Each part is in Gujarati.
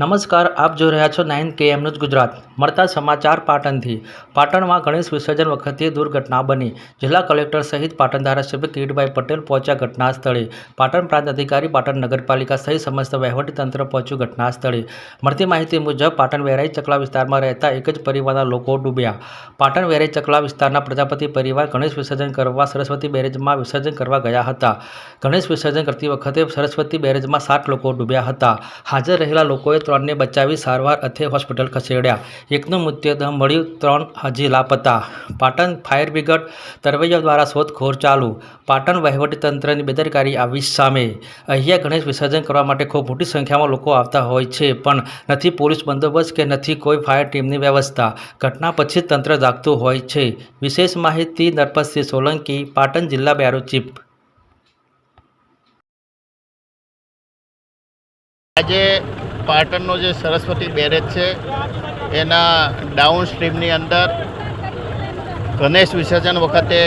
નમસ્કાર, આપ જોઈ રહ્યા છો નાઇન કે એમનું જ ગુજરાત. મળતા સમાચાર પાટણથી. પાટણમાં ગણેશ વિસર્જન વખતે દુર્ઘટના બની. જિલ્લા કલેક્ટર સહિત પાટણ ધારાસભ્ય કિરીટભાઈ પટેલ પહોંચ્યા ઘટના સ્થળે પાટણ પ્રાંત અધિકારી, પાટણ નગરપાલિકા સહિત સમસ્ત વહીવટીતંત્ર પહોંચ્યું ઘટના સ્થળે મળતી માહિતી મુજબ, પાટણ વેરાઈ ચકલા વિસ્તારમાં રહેતા એક જ પરિવારના લોકો ડૂબ્યા. પાટણ વેરાઈ ચકલા વિસ્તારના પ્રજાપતિ પરિવાર ગણેશ વિસર્જન કરવા સરસ્વતી બેરેજમાં વિસર્જન કરવા ગયા હતા. ગણેશ વિસર્જન કરતી વખતે સરસ્વતી બેરેજમાં સાત લોકો ડૂબ્યા હતા. હાજર રહેલા લોકોએ ત્રણને બચાવી સારવાર અર્થે હોસ્પિટલ ખસેડ્યા. એકનું મૃતદેહ મળ્યું, ત્રણ હજી લાપતા. પાટણ ફાયર બ્રિગેડ તરવૈયા દ્વારા શોધખોળ ચાલુ. પાટણ વહીવટીતંત્રની બેદરકારી આવી સામે. અહીંયા ગણેશ વિસર્જન કરવા માટે ખૂબ મોટી સંખ્યામાં લોકો આવતા હોય છે, પણ નથી પોલીસ બંદોબસ્ત કે નથી કોઈ ફાયર ટીમની વ્યવસ્થા. ઘટના પછી તંત્ર જાગતું હોય છે. વિશેષ માહિતી નરપતસિંહ સોલંકી, પાટણ જિલ્લા બ્યુરો ચીફ. આજે પાટણનો જે સરસ્વતી બેરેજ છે, એના ડાઉન સ્ટ્રીમની અંદર ગણેશ વિસર્જન વખતે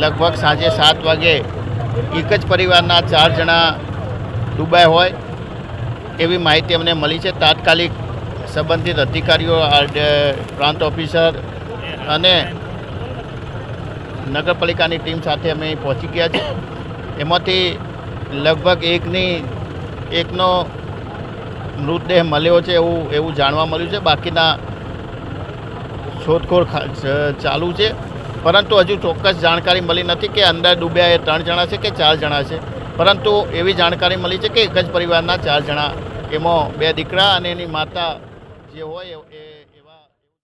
લગભગ સાંજે સાત વાગે એક જ પરિવારના ચાર જણા ડૂબાય હોય એવી માહિતી અમને મળી છે. તાત્કાલિક સંબંધિત અધિકારીઓ પ્રાંત ઓફિસર અને નગરપાલિકાની ટીમ સાથે અમે પહોંચી ગયા છે એમાંથી લગભગ એકની, એકનો મૃતદેહ મળ્યો છે એવું એવું જાણવા મળ્યું છે. બાકીના શોધખોળ ચાલુ છે. પરંતુ હજુ ચોક્કસ જાણકારી મળી નથી કે અંદર ડૂબ્યા એ ત્રણ જણા છે કે ચાર જણા છે. પરંતુ એવી જાણકારી મળી છે કે એક જ પરિવારના ચાર જણા. એમાં બે દીકરા અને એની માતા જે હોય એ